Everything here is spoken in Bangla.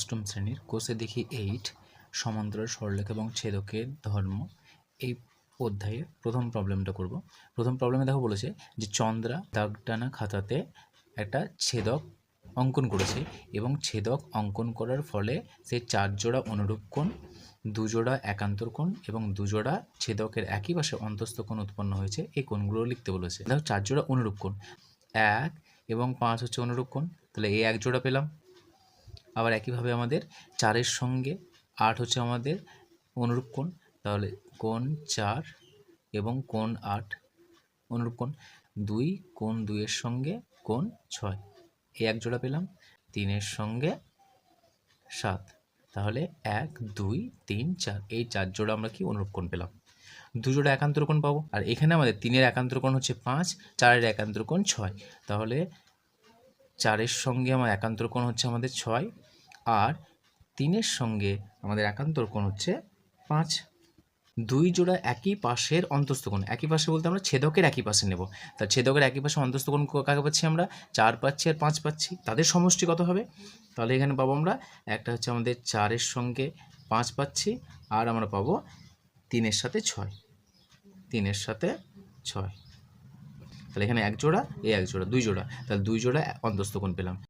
অষ্টম শ্রেণির কোষে দেখি এইট সমান্তরাল সরলরেখা এবং ছেদকের ধর্ম। এই অধ্যায়ের প্রথম প্রবলেমটা করব। প্রথম প্রবলেমে দেখো বলেছে যে চন্দ্রা দাগ টানা খাতাতে একটা ছেদক অঙ্কন করেছে এবং ছেদক অঙ্কন করার ফলে সে চার জোড়া অনুরূপ কোণ দুজোড়া একান্তর কোণ এবং দুজোড়া ছেদকের একই পাশে অন্তস্থ কোণ উৎপন্ন হয়েছে। এই কোণগুলো লিখতে বলেছে। দেখো চার জোড়া অনুরূপ কোণ। এক এবং পাঁচ হচ্ছে অনুরূপ কোণ। তাহলে এই এক জোড়া পেলাম। আবার একইভাবে আমাদের চারের সঙ্গে আট হচ্ছে আমাদের অনুরূপ কোণ। তাহলে কোণ চার এবং কোণ আট অনুরূপ কোণ। দুই কোণ দুইয়ের সঙ্গে কোণ ছয়। এই এক জোড়া পেলাম। তিনের সঙ্গে সাত। তাহলে এক, দুই, তিন, চার। এই চার জোড়া আমরা কি অনুরূপ কোণ পেলাম? দু জোড়া একান্তর কোণ পাবো। আর এখানে আমাদের তিনের একান্তর কোণ হচ্ছে পাঁচ, চারের একান্তর কোণ ছয়। তাহলে চারের সঙ্গে আমার একান্তর কোণ হচ্ছে আমাদের ছয় আর তিনের সঙ্গে আমাদের একান্তর কোণ হচ্ছে পাঁচ। দুই জোড়া একই পাশের অন্তস্থ কোণ একই পাশে বলতে আমরা ছেদকের একই পাশে নেব। তা ছেদকের একই পাশে অন্তস্থ কোণ কাকে পাচ্ছি আমরা? চার পাচ্ছি আর পাঁচ পাচ্ছি। তাদের সমষ্টি কত হবে? তাহলে এখানে পাবো আমরা একটা হচ্ছে আমাদের চারের সঙ্গে পাঁচ পাচ্ছি আর আমরা পাবো তিনের সাথে ছয়। তিনের সাথে ছয়। তাহলে এখানে এক জোড়া, এ এক জোড়া, দুই জোড়া। তাহলে দুই জোড়া অন্তস্থ কোণ পেলাম।